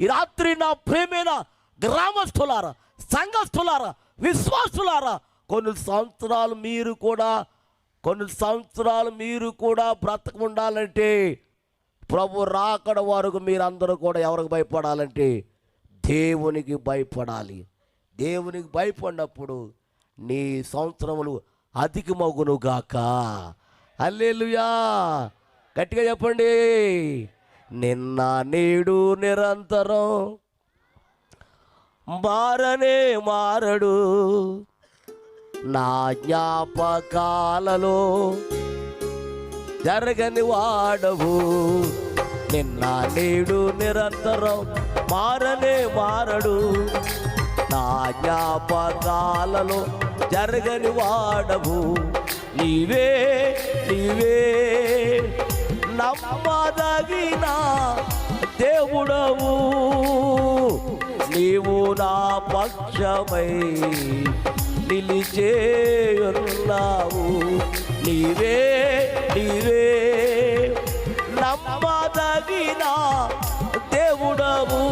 ఈ రాత్రి నా ప్రేమైన గ్రామస్తులారా సంఘస్థులారా విశ్వాసులారా కొన్ని సంవత్సరాలు మీరు కూడా కొన్ని సంవత్సరాలు మీరు కూడా బ్రతకుండాలంటే ప్రభు రాకడ వరకు మీరందరూ కూడా ఎవరికి భయపడాలంటే దేవునికి భయపడాలి. దేవునికి భయపడినప్పుడు నీ సంవత్సరములు అధికమగునుగాక. అల్లెలుయా గట్టిగా చెప్పండి. నిన్న నేడు నిరంతరం మారనే మారడు. నా జ్ఞాపకాలలో జరగని వాడవు. నిన్న నేడు నిరంతరం మారనే మారడు. నా జ్ఞాపకాలలో జరగని వాడవు. నీవే నీవే నమ్మదగిన దేవుడవు. నీవు నా పక్షమై నిలిచేయున్నావు. నీవే నీవే నమ్మదగిన దేవుడవు.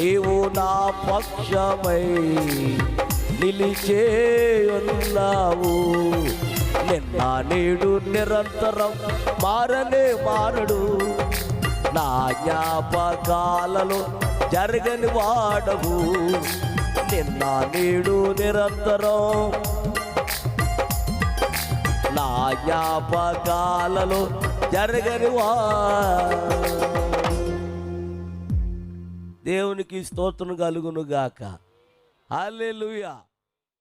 నీవు నా పక్షమై నిలిచేయున్నావు. నేడు నిరంతరం మారనే మారడు. నా జ్ఞాపకాలలో జరగని వాడవు. నిన్న నేడు నిరంతరం నా జ్ఞాపకాలలో జరగని వా దేవునికి స్తోత్రం కలుగును గాక హల్లెలూయా.